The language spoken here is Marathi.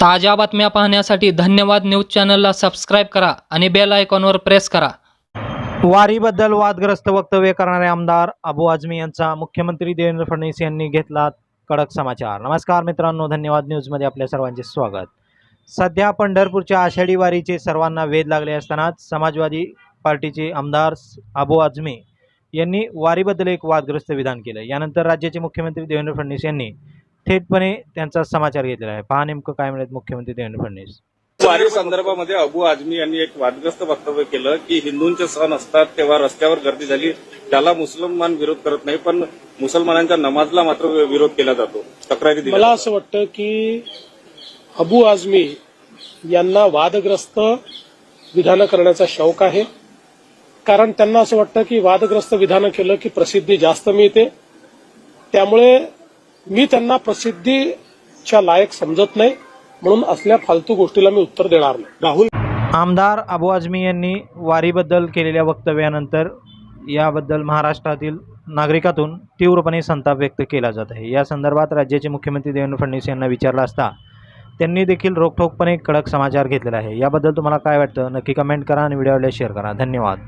ताज्या बातम्या पाहण्यासाठी धन्यवाद न्यूज चॅनलला सबस्क्राईब करा आणि बेल आयकॉनवर प्रेस करा. वारीबद्दल वादग्रस्त वक्तव्य करणारे आमदार अबू आझमी यांचा मुख्यमंत्री देवेंद्र फडणवीस यांनी घेतला कडक समाचार. नमस्कार मित्रांनो धन्यवाद न्यूजमध्ये आपल्या सर्वांचे स्वागत. सध्या पंढरपूरच्या आषाढी वारीचे सर्वांना वेध लागले असतानाच समाजवादी पार्टीचे आमदार अबू आझमी यांनी वारीबद्दल एक वादग्रस्त विधान केलं. यानंतर राज्याचे मुख्यमंत्री देवेंद्र फडणवीस यांनी थेटपणे त्यांचा समाचार घेतलेला आहे. पहा नेमकं काय म्हणत मुख्यमंत्री देवेंद्र फडणवीस. वारी संदर्भामध्ये अबू आझमी यांनी एक वादग्रस्त वक्तव्य केलं की हिंदूंचे सण असतात तेव्हा रस्त्यावर गर्दी झाली त्याला मुसलमान विरोध करत नाही पण मुसलमानांच्या नमाजला मात्र विरोध केला जातो. तक्रारी मला असं वाटतं की अबू आझमी यांना वादग्रस्त विधानं करण्याचा शौक आहे. कारण त्यांना असं वाटतं की वादग्रस्त विधानं केलं की प्रसिद्धी जास्त मिळते. त्यामुळे मी त्यांना प्रसिद्धीच्या लायक समजत नाही म्हणून असल्या फालतू गोष्टीला मी उत्तर देणार नाही. राहुल आमदार अबू आझमी यांनी वारीबद्दल केलेल्या वक्तव्यानंतर याबद्दल महाराष्ट्रातील नागरिकातून तीव्रपणे संताप व्यक्त केला जात आहे. या संदर्भात राज्याचे मुख्यमंत्री देवेंद्र फडणवीस यांना विचारला असता त्यांनी देखील रोखठोकपणे कडक समाचार घेतलेला आहे. याबद्दल तुम्हाला काय वाटतं? नक्की कमेंट करा आणि व्हिडिओला शेअर करा. धन्यवाद.